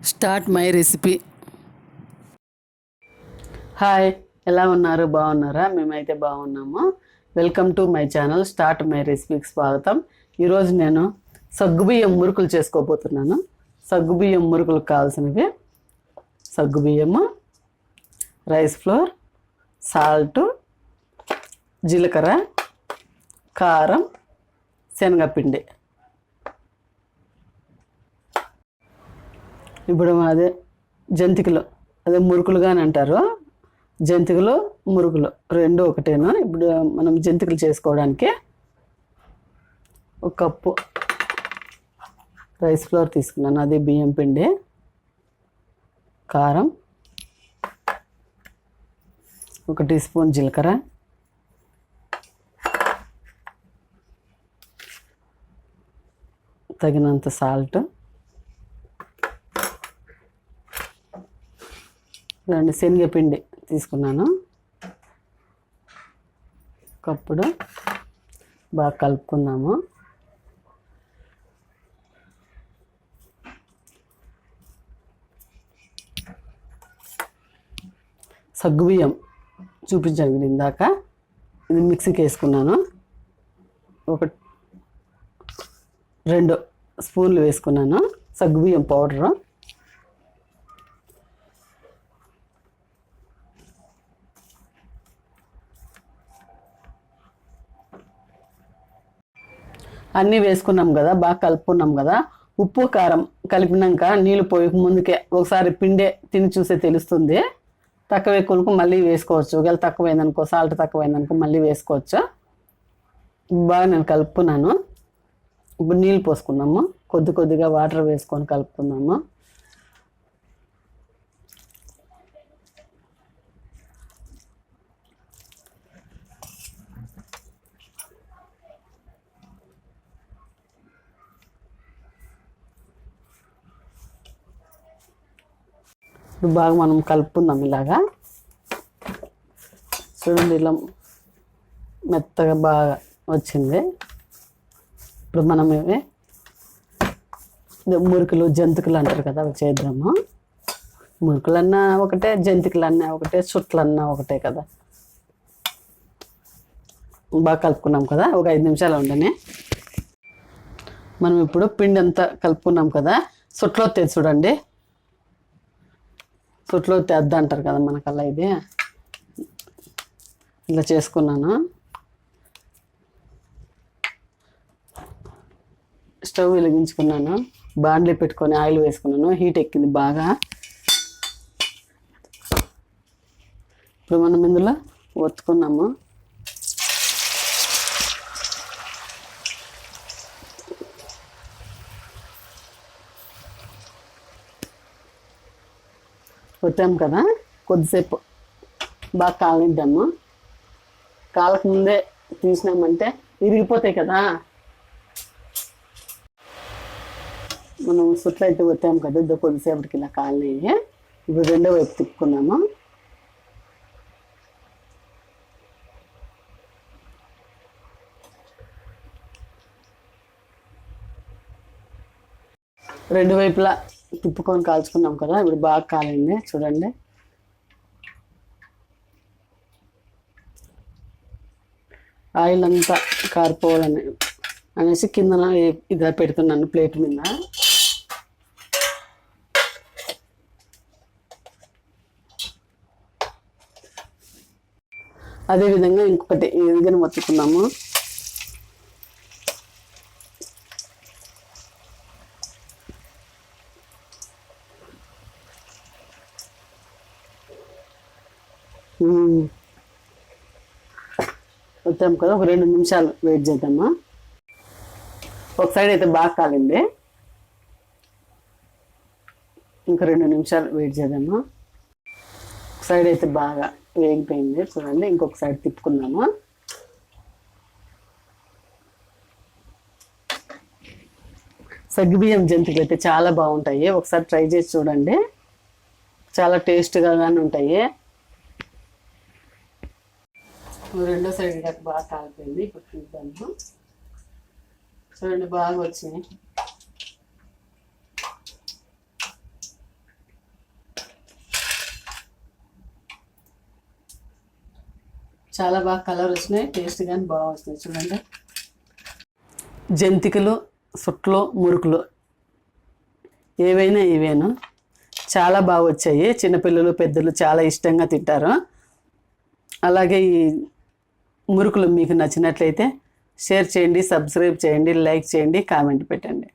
Start my recipe. Hi ఎలా ఉన్నారు? బాగున్నారా? మేమైతే బాగున్నాము. Welcome to my channel start my రెసిపీకి స్వాగతం. ఈరోజు నేను సగ్గుబియ్యం మురుకులు చేసుకోబోతున్నాను. సగ్గుబియ్యం మురుకులు కావాల్సినవి సగ్గుబియ్యము రైస్ ఫ్లోర్ సాల్ట్ జీలకర్ర కారం శనగపిండి. ఇప్పుడు అదే జంతికలు అదే మురుకులుగా అని అంటారు. జంతికలు మురుకులు రెండు ఒకటేను? ఇప్పుడు మనం జంతికలు చేసుకోవడానికి ఒక కప్పు రైస్ ఫ్లోర్ తీసుకున్నాను. అది బియ్యం పిండి కారం ఒక టీ స్పూన్ జీలకర్ర తగినంత సాల్ట్ రెండు శనగపిండి తీసుకున్నాను. కప్పుడు బాగా కలుపుకుందాము సగ్గుబియ్యం చూపించాను నేను ఇందాక. ఇది మిక్సీకి వేసుకున్నాను. ఒక రెండు స్పూన్లు వేసుకున్నాను. సగ్గుబియ్యం పౌడరు. అన్నీ వేసుకున్నాం కదా బాగా కలుపుకున్నాం కదా ఉప్పు కారం కలిపినాక నీళ్ళు పోయి ముందుకే ఒకసారి పిండే తిని చూసే తెలుస్తుంది. తక్కువ ఎక్కువకు మళ్ళీ వేసుకోవచ్చు. ఒకవేళ తక్కువైందనుకో సాల్ట్ తక్కువైందనుకో మళ్ళీ వేసుకోవచ్చు. బాగా నేను కలుపుకున్నాను. ఇప్పుడు నీళ్ళు పోసుకున్నాము. కొద్ది కొద్దిగా వాటర్ వేసుకొని కలుపుకున్నాము. ఇప్పుడు బాగా మనం కలుపుకుందాం ఇలాగా. చూడండి ఇలా మెత్తగా బాగా వచ్చింది. ఇప్పుడు మనం ఇవి మురుకులు జంతికలు అంటారు కదా అవి చేద్దాము. మురుకులన్నా ఒకటే జంతికలన్నా ఒకటే చుట్లన్నా ఒకటే కదా. బాగా కలుపుకున్నాం కదా ఒక ఐదు నిమిషాలు ఉండని. మనం ఇప్పుడు పిండి అంతా కలుపుకున్నాం కదా సుట్లో తెచ్చి చూడండి. సుట్లో తెద్ద అంటారు కదా మనకల్లా ఇది. ఇలా చేసుకున్నాను. స్టవ్ వెలిగించుకున్నాను. బాండ్లీ పెట్టుకొని ఆయిల్ వేసుకున్నాను. హీట్ ఎక్కింది బాగా. ఇప్పుడు మనం ఇందులో ఒత్తుకున్నాము. కొట్టాం కదా కొద్దిసేపు బాగా కాలనిద్దాము కాలక ముందే తీసినామంటే విరిగిపోతాయి కదా. మనం సుట్లు అయితే కొట్టాం కదా ఇదో కొద్దిసేపటికి ఇలా కాలనీ ఇప్పుడు రెండో వైపు తిప్పుకున్నాము. రెండు వైపులా తిప్పుకొని కాల్చుకున్నాం కదా ఇప్పుడు బాగా కాలింది. చూడండి. ఆయిల్ అంతా కారిపోవాలని అనేసి కిందన ఇదా పెడుతున్నాను ప్లేట్ మీద. అదేవిధంగా ఇంకొకటి ఇదిగని మొత్తుకున్నాము. వచ్చాం కదా ఒక రెండు నిమిషాలు వెయిట్ చేద్దామా? ఒక సైడ్ అయితే బాగా కాలింది. ఇంకా రెండు నిమిషాలు వెయిట్ చేద్దామా? ఒక సైడ్ అయితే బాగా వేగిపోయింది. చూడండి ఇంకొక సైడ్ తిప్పుకుందాము? సగ్గుబియ్యం జంతువులు అయితే చాలా బాగుంటాయి. ఒకసారి ట్రై చేసి చూడండి. చాలా టేస్ట్గా కానీ ఉంటాయి. రెండో సైడ్ దాకా బాగా కాలిపోయింది ఇప్పుడు చూద్దాము. చూడండి బాగా వచ్చింది చాలా బాగా కలర్ వచ్చినాయి. టేస్ట్ కానీ బాగా వస్తున్నాయి చూడండి. జంతికలు సుట్లు మురుకులు. ఏవైనా ఇవేను? చాలా బాగా వచ్చాయి. చిన్నపిల్లలు పెద్దలు చాలా ఇష్టంగా తింటారు. అలాగే ఈ మురుకులు మీకు నచ్చినట్లయితే షేర్ చేయండి సబ్స్క్రైబ్ చేయండి లైక్ చేయండి కామెంట్ పెట్టండి.